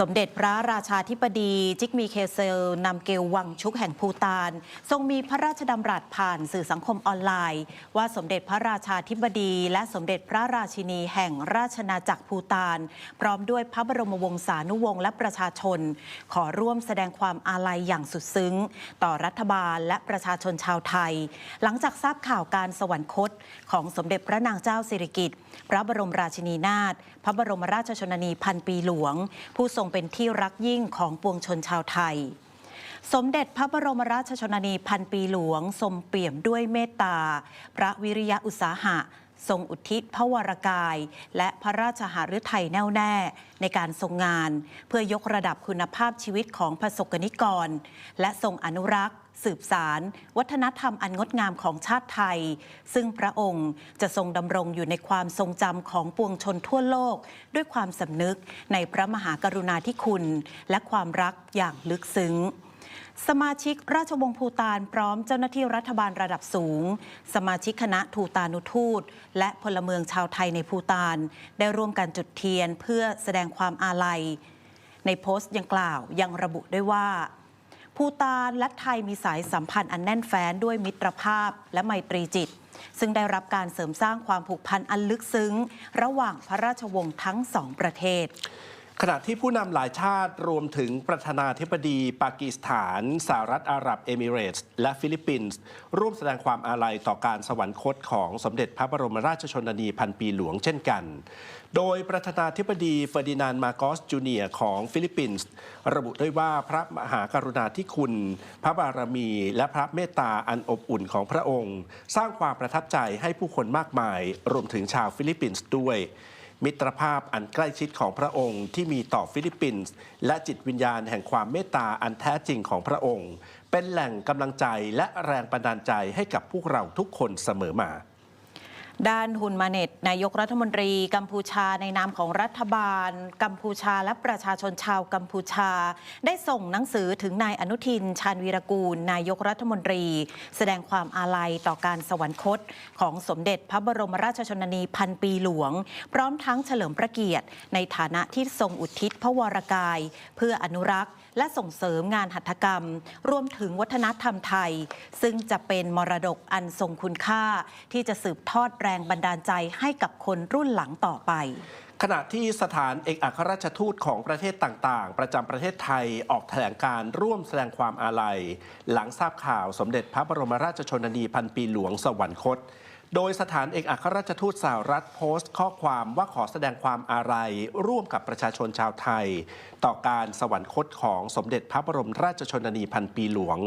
สมเด็จพระราชาธิบดีจิกมีเคเซลนำเกลวังชุกแห่งภูตาน ทรงมีพระราชดำรัสผ่านสื่อสังคมออนไลน์ ว่าสมเด็จพระราชาธิบดีและสมเด็จพระราชินีแห่งราชนาจักรภูตาน พร้อมด้วยพระบรมวงศานุวงศ์และประชาชน ขอร่วมแสดงความอาลัยอย่างสุดซึ้ง ต่อรัฐบาลและประชาชนชาวไทย หลังจากทราบข่าวการสวรรคต ของสมเด็จพระนางเจ้าสิริกิติ์พระบรมราชินีนาถพระบรมราชชนนีพันปีหลวง ผู้ทรงเป็นที่รักยิ่งของปวงชนชาวไทย สมเด็จพระบรมราชชนนีพันปีหลวงทรงเปี่ยมด้วยเมตตา พระวิริยะอุตสาหะ ทรงอุทิศพระวรกาย และพระราชหฤทัยแน่วแน่ ในการทรงงาน เพื่อยกระดับคุณภาพชีวิตของประสบกนิกร และทรงอนุรักษ์ สืบสาร วัฒนธรรมอันงดงามของชาติไทย ซึ่งพระองค์จะทรงดำรงอยู่ในความทรงจำของปวงชนทั่วโลก ด้วยความสำนึกในพระมหากรุณาธิคุณ และความรักอย่างลึกซึ้ง สมาชิกราชวงศ์ภูตานพร้อมเจ้าหน้าที่รัฐบาลระดับสูง สมาชิกคณะทูตานุทูต และพลเมืองชาวไทยในภูตาน ได้ร่วมกันจุดเทียนเพื่อแสดงความอาลัย ในโพสต์ยังกล่าวยังระบุด้วยว่าภูตานและไทยมีสายสัมพันธ์อันแน่นแฟ้นด้วยมิตรภาพและไมตรีจิต ซึ่งได้รับการเสริมสร้างความผูกพันอันลึกซึ้ง ระหว่างพระราชวงศ์ทั้งสองประเทศ ขณะที่ผู้นำหลายชาติรวมถึงประธานาธิบดีปากีสถานสหรัฐอาหรับเอมิเรตส์ และฟิลิปปินส์ ร่วมแสดงความอาลัยต่อการสวรรคตของสมเด็จพระบรมราชชนนีพันปีหลวงเช่นกัน โดยประธานาธิบดีเฟอร์ดินานมาโกสจูเนียของฟิลิปปินส์ ระบุด้วยว่าพระมหากรุณาธิคุณ พระบารมี และพระเมตตาอันอบอุ่นของพระองค์ สร้างความประทับใจให้ผู้คนมากมาย รวมถึงชาวฟิลิปปินส์ด้วย มิตรภาพอันใกล้ชิดของพระองค์ที่มีต่อฟิลิปปินส์และจิตวิญญาณแห่งความเมตตาอันแท้จริงของพระองค์ เป็นแหล่งกำลังใจและแรงบันดาลใจให้กับพวกเราทุกคนเสมอมา ด้านฮุนมาเนตนายกรัฐมนตรีกัมพูชาในนามของรัฐบาล กัมพูชาและประชาชนชาวกัมพูชา ได้ส่งหนังสือถึงนายอนุทิน ชาญวีรกูล นายกรัฐมนตรี แสดงความอาลัยต่อการสวรรคต ของสมเด็จพระบรมราชชนนีพันปีหลวง พร้อมทั้งเฉลิมพระเกียรติ ในฐานะที่ทรงอุทิศพระวรกาย เพื่ออนุรักษ์ และส่งเสริมงานหัตถกรรม รวมถึงวัฒนธรรมไทย ซึ่งจะเป็นมรดกอันทรงคุณค่าที่จะสืบทอดแรงบันดาลใจให้กับคนรุ่นหลังต่อไปขณะที่สถานเอกอัครราชทูตของประเทศต่างๆ ประจำประเทศไทยออกแถลงการร่วมแสดงความอาลัย หลังทราบข่าวสมเด็จพระบรมราชชนนีพันปีหลวงสวรรคต โดยสถานเอกอัครราชทูตสหรัฐโพสต์ ข้อความว่าขอแสดงความอาลัยร่วมกับประชาชนชาวไทย ต่อการสวรรคตของสมเด็จพระบรมราชชนนีพันปีหลวง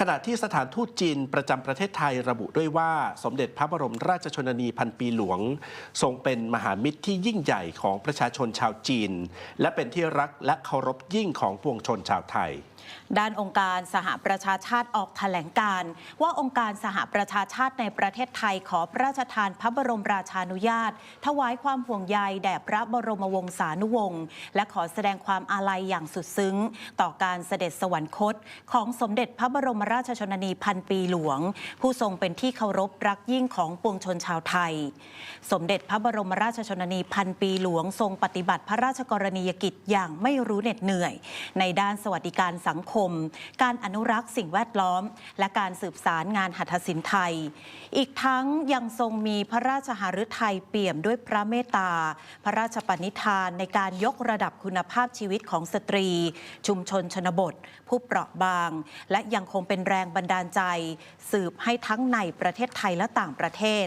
ขณะที่สถานทูตจีนประจำประเทศไทยระบุด้วยว่าสมเด็จพระบรมราชชนนีพันปีหลวง ทรงเป็นมหามิตรที่ยิ่งใหญ่ของประชาชนชาวจีน และเป็นที่รักและเคารพยิ่งของปวงชนชาวไทยด้านองค์การสหประชาชาติออกแถลงการ ว่าองค์การสหประชาชาติในประเทศไทยขอพระราชทานพระบรมราชานุญาต ถวายความห่วงใยแด่พระบรมวงศานุวงศ์และขอแสดงความอาลัยอย่างสุดซึ้ง ต่อการเสด็จสวรรคต ของสมเด็จพระบรมราชชนนีพันปีหลวง ผู้ทรงเป็นที่เคารพรักยิ่งของปวงชนชาวไทย สมเด็จพระบรมราชชนนีพันปีหลวงทรงปฏิบัติพระราชกรณียกิจอย่างไม่รู้เหน็ดเหนื่อย ในด้านสวัสดิการสังคม การอนุรักษ์สิ่งแวดล้อม และการสืบสารงานหัตถศิลป์ไทย อีกทั้งยังทรงมีพระราชหฤทัยเปี่ยมด้วยพระเมตตา พระราชปณิธานในการยกระดับคุณภาพชีวิตของสตรี ชุมชนชนบท ผู้เปราะบาง และยังคงเป็นแรงบันดาลใจ สืบให้ทั้งในประเทศไทยและต่างประเทศ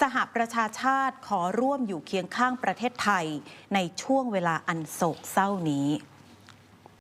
สหประชาชาติขอร่วมอยู่เคียงข้างประเทศไทย ในช่วงเวลาอันโศกเศร้านี้